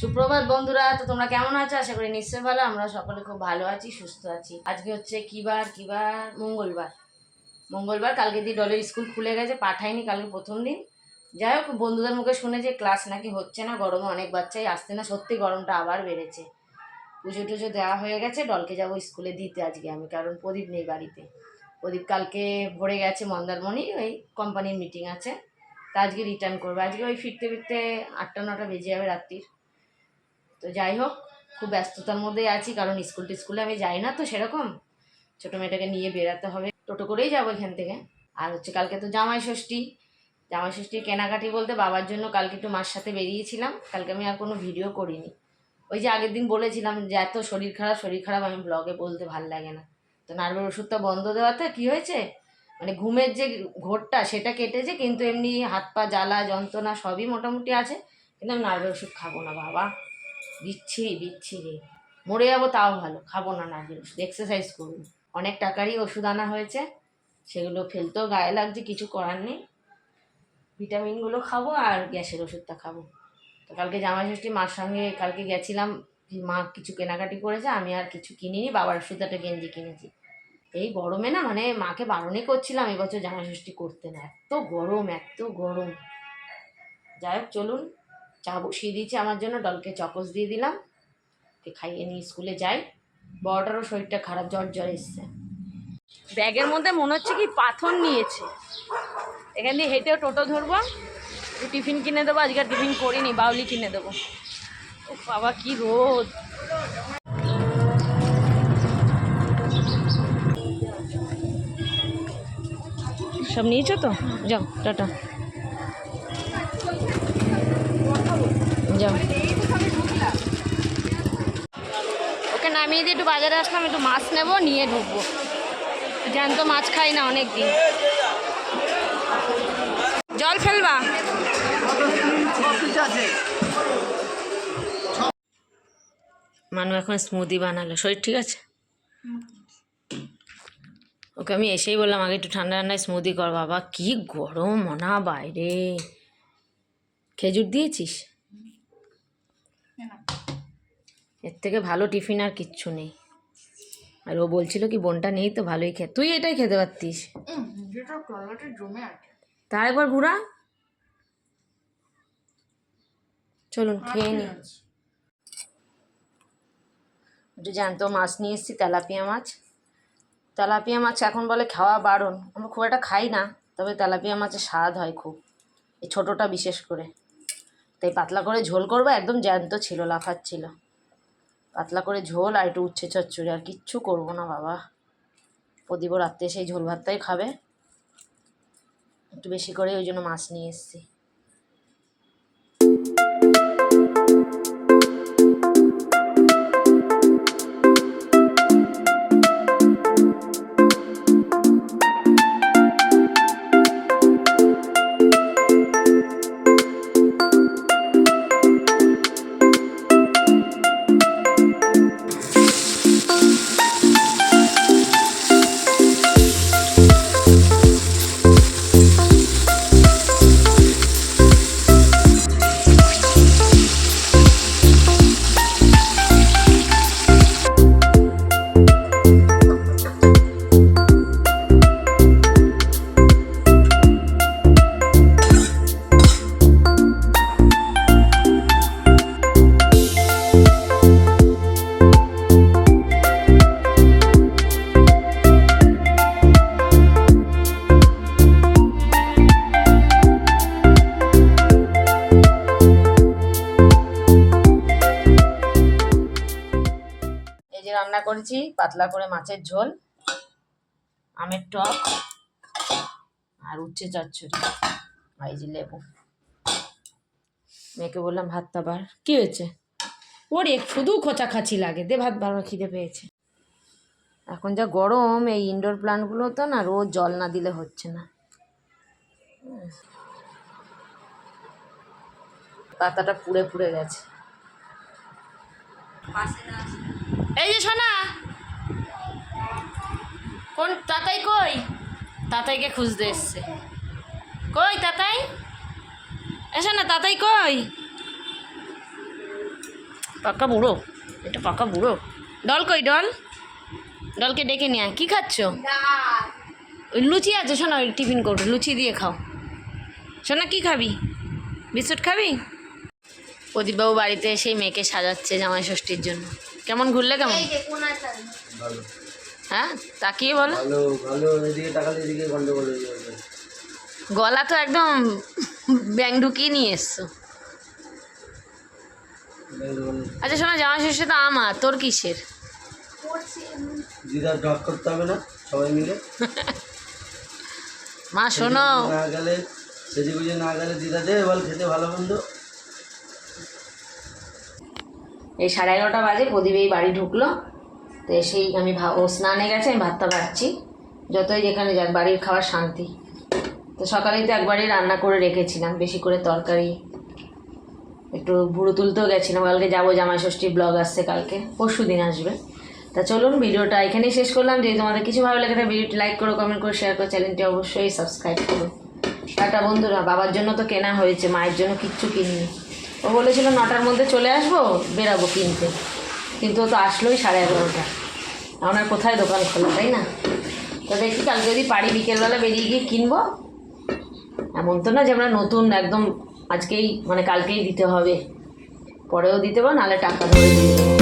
সুপ্রভাত বন্ধুরা, তো তোমরা কেমন আছো? আশা করি নিশ্চয়ই ভালো। আমরা সকলে খুব ভালো আছি, সুস্থ আছি। আজকে হচ্ছে কি বার কি বার? মঙ্গলবার। মঙ্গলবার, কালকে দিয়ে ডলের স্কুল খুলে গেছে, পাঠায়নি কালকে প্রথম দিন। যাই হোক, বন্ধুদের মুখে শুনে যে ক্লাস নাকি হচ্ছে না, গরমে অনেক বাচ্চাই আসছে না, সত্যি গরমটা আবার বেড়েছে। পুজো টুজো দেওয়া হয়ে গেছে, ডলকে যাব স্কুলে দিতে আজকে আমি, কারণ প্রদীপ নেই বাড়িতে। প্রদীপ কালকে ভরে গেছে মন্দারমণি, ওই কোম্পানির মিটিং আছে। তা আজকে রিটার্ন করবে। আজকে ওই ফিরতে ফিরতে আটটা, নটা বেজে যাবে রাত্রির। তো যাই হোক, খুব ব্যস্ততার মধ্যেই আছি, কারণ স্কুল টিস্কুলে আমি যাই না তো সেরকম। ছোটো মেয়েটাকে নিয়ে বেরাতে হবে। টোটো করেই যাব এখান থেকে। আর হচ্ছে কালকে তো জামাই ষষ্ঠী। জামাই ষষ্ঠীর কেনাকাটি বলতে বাবার জন্য কালকে একটু মার সাথে বেরিয়েছিলাম। কালকে আমি আর কোনো ভিডিও করিনি। ওই যে আগের দিন বলেছিলাম যে, এত শরীর খারাপ শরীর খারাপ, আমি ব্লগে বলতে ভালো লাগে না। তো নার্ভের ওষুধটা বন্ধ দেওয়াতে কী হয়েছে? মানে ঘুমের যে ঘোরটা, সেটা কেটেছে, কিন্তু এমনি হাত পা জ্বালা, যন্ত্রণা সবই মোটামুটি আছে। কিন্তু আমি নার্ভের ওষুধ খাব না, বাবা। বিচ্ছিরি বিচ্ছিরি। মরে যাব তাও ভালো, খাব না না এক্সারসাইজ করুন অনেক টাকারই ওষুধ আনা হয়েছে। সেগুলো ফেলতেও গায়ে লাগছে, কিছু করার নেই। ভিটামিনগুলো খাব আর গ্যাসের ওষুধটা খাব। তো কালকে জামাই ষষ্ঠী মার সঙ্গে কালকে গেছিলাম মা কিছু কেনাকাটি করেছে, আমি আর কিছু কিনিনি, বাবার ওষুধ একটা গেঞ্জি কিনেছি। এই গরমে না মানে মাকে বারণই করছিলাম এবছর জামাই ষষ্ঠী করতে না। এত গরম এত গরম। যাই হোক, চলুন। চা বসিয়ে দিয়েছি আমার জন্য, ডলকে চকস দিয়ে দিলাম। খাইয়ে নিয়ে স্কুলে যাই। বড়টারও শরীরটা খারাপ, জ্বর জ্বর এসছে। ব্যাগের মধ্যে মনে হচ্ছে কি পাথর নিয়েছে। এখান দিয়ে হেঁটেও টোটো ধরবো। টিফিন কিনে দেবো, আজকে টিফিন করিনি, বাউলি কিনে দেবো। ও বাবা, কি রোদ। সব নিয়েছো তো? যাও, টাটা। ওকে নামিয়ে দিয়ে একটু বাজারে আসলাম, একটু মাছ নেব, নিয়ে ঢুকবো। জ্যান্ত মাছ খাই না অনেক দিন জল ফেলবা? মানু এখন স্মুদি বানালো। শরীর ঠিক আছে? ওকে আমি এসেই বললাম, আগে একটু ঠান্ডা ঠান্ডায় স্মুদি কর বাবা। কি গরম, মনা বাইরে। খেজুর দিয়েছিস? এর থেকে ভালো টিফিন আর কিচ্ছু নেই। আর ও বলছিল কি বোনটা নেই তো ভালোই খেয়ে তুই এটাই খেতে পারতিস? তার একবার ঘুরা। চলুন খেয়ে নি। একটু জ্যান্ত মাছ নিয়ে এসেছি তেলাপিয়া মাছ। তেলাপিয়া মাছ এখন বলে খাওয়া বারণ। আমরা খুব একটা খাই না তবে তেলাপিয়া মাছের স্বাদ হয় খুব। এই ছোটোটা বিশেষ করে। তাই পাতলা করে ঝোল করব, একদম জ্যান্ত ছিল লাফাচ্ছিল পাতলা করে ঝোল আর একটু উচ্ছে চচ্চড়ি, আর কিচ্ছু করব না বাবা। প্রদীপ রাত্রে সেই ঝোল ভাতটাই খাবে। একটু বেশি করে ওই জন্য মাছ নিয়ে এসেছি। রান্না করেছি, পাতলা করে মাছের ঝোল, আমের টক আর উচ্ছে চচ্চড়ি যে লেবু। মেয়েকে বললাম, ভাত বার কি হয়েছে? ওরে, শুধু খোঁচাখাচি লাগে, দে ভাত বার খিদে পেয়েছে। এখন যা গরম, এই ইনডোর প্লান্টগুলো তো না, রোজ জল না দিলে হচ্ছে না। পাতাটা পুড়ে পুড়ে গেছে। এই যে সোনা। কোন তাতাই কই? তাতাইকে খুঁজতে এসছে। কই তাতাই? এসো না তাতাই কই? পাকা বুড়ো। এটা পাকা বুড়ো। ডল কই, ডল? ডলকে ডেকে নিয়ে। কি খাচ্ছ? ওই লুচি আছে শোনা ওই টিফিন করো লুচি দিয়ে খাও। শোনা কি খাবি? বিস্কুট খাবি? প্রদীপবাবু বাড়িতে এসেই মেয়েকে সাজাচ্ছে জামাই ষষ্ঠীর জন্য। কেমন ঘুরলে কেমন? হ্যাঁ তাকিয়ে বলো। ভালো ভালো এদিকে তাকালে এদিকে গন্ডগোল যাবে। গলা তো একদম ব্যাং ঢুকিয়ে নিয়ে এসছো। আচ্ছা শোনা জামা শেষে তো আমার তোর কিসের? দিদার ড্রপ করতে হবে না সবাই মিলে। মা শোনো। না গেলে সেদিকে বুঝে না গেলে দিদা দে বল খেতে ভালো মন্দ। এই সাড়ে এগারোটা বাজে প্রদীপ এই বাড়ি ঢুকলো। তো এসেই আমি ভা ও স্নানে গেছে, আমি ভাতটা বাড়ছি। যতই যেখানে যাক, বাড়ির খাওয়ার শান্তি। তো সকালেই তো একবারই রান্না করে রেখেছিলাম, বেশি করে তরকারি। একটু ভুড়ো তুলতেও গেছিলাম, কালকে যাব জামাই ষষ্ঠীর ব্লগ আসছে কালকে, পরশু দিন আসবে। তা চলুন, ভিডিওটা এখানেই শেষ করলাম। যদি তোমাদের কিছু ভালো লেগে ভিডিওটি লাইক করো কমেন্ট করো শেয়ার করো চ্যানেলটি অবশ্যই সাবস্ক্রাইব করো। টাটা বন্ধুরা, বাবার জন্য তো কেনা হয়েছে, মায়ের জন্য কিচ্ছু কিনিনি। ও বলেছিল নটার মধ্যে চলে আসব, বেরাবো কিনতে। কিন্তু ও তো আসলোই সাড়ে এগারোটা। আমার কোথায় দোকান খোলা, তাই না? তো দেখি কালকে যদি পারি বিকেলবেলা বেরিয়ে গিয়ে কিনবো। এমন তো না যে আমরা নতুন একদম আজকেই মানে কালকেই দিতে হবে। পরেও দিতে পারো, নাহলে টাকা ধরে দেবো